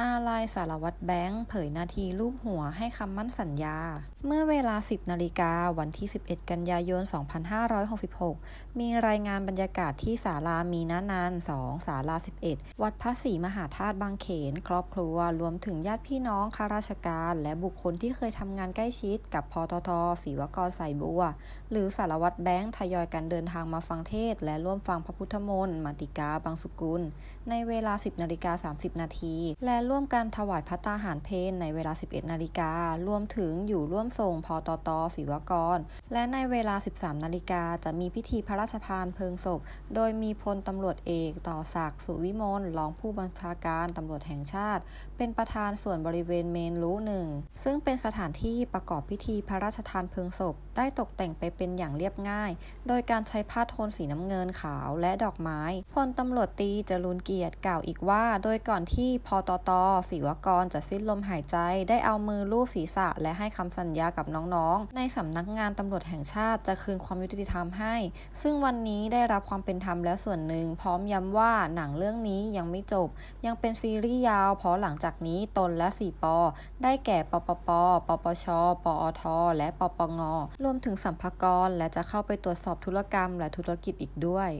อาลายสารวัตรแบงค์เผยนาทีรูปหัวให้คำมั่นสัญญา เมื่อเวลา 10 นาฬิกาวันที่ 11 กันยายน 2566 มีรายงานบรรยากาศที่ศาลามีนานาน2ศาลา 11 วัดพระศรีมหาธาตุบางเขน ครอบครัวรวมถึงญาติพี่น้องข้าราชการ และบุคคลที่เคยทำงานใกล้ชิด กับพททศรีวกรสายบัว หรือสารวัตรแบงค์ทยอยกันเดินทางมาฟังเทศ และร่วมฟังพระพุทธมนต์มาติกาบางสุกุล ในเวลา 10 นาฬิกา 30 นาทีและร่วมกันถวายพระตาหารเพลในเวลา 11 นาฬิการวมถึงอยู่ร่วมส่งพอตตศิวกร และในเวลา 13 นาฬิกาจะมีพิธีพระราชทานเพลิงศพ โดยมีพลตำรวจเอกต่อศักดิ์สุวิมลรองผู้บัญชาการตำรวจแห่งชาติ เป็นประธานส่วนบริเวณเมนรู้หนึ่ง ซึ่งเป็นสถานที่ประกอบพิธีพระราชทานเพลิงศพ ได้ตกแต่งไปเป็นอย่างเรียบง่าย โดยการใช้ผ้าโทนสีน้ำเงินขาวและดอกไม้ พลตำรวจตีจรูนเกียรติกล่าวอีกว่า โดยก่อนที่พอตตศิวกรจะสิ้นลมหายใจ ได้เอามือลูบศีรษะ และให้คำสัญญากับน้องๆ ในสำนักงานตำรวจแห่งชาติจะคืนความยุติธรรมให้ ซึ่งวันนี้ได้รับความเป็นธรรมแล้วส่วนหนึ่ง พร้อมย้ำว่าหนังเรื่องนี้ยังไม่จบ ยังเป็นซีรีส์ยาว เพราะหลังจากนี้ตนและ4ปอได้แก่ปปป ปปช ปอท และปปง รวมถึงสัมภากรและจะเข้าไปตรวจสอบธุรกรรมและธุรกิจอีกด้วย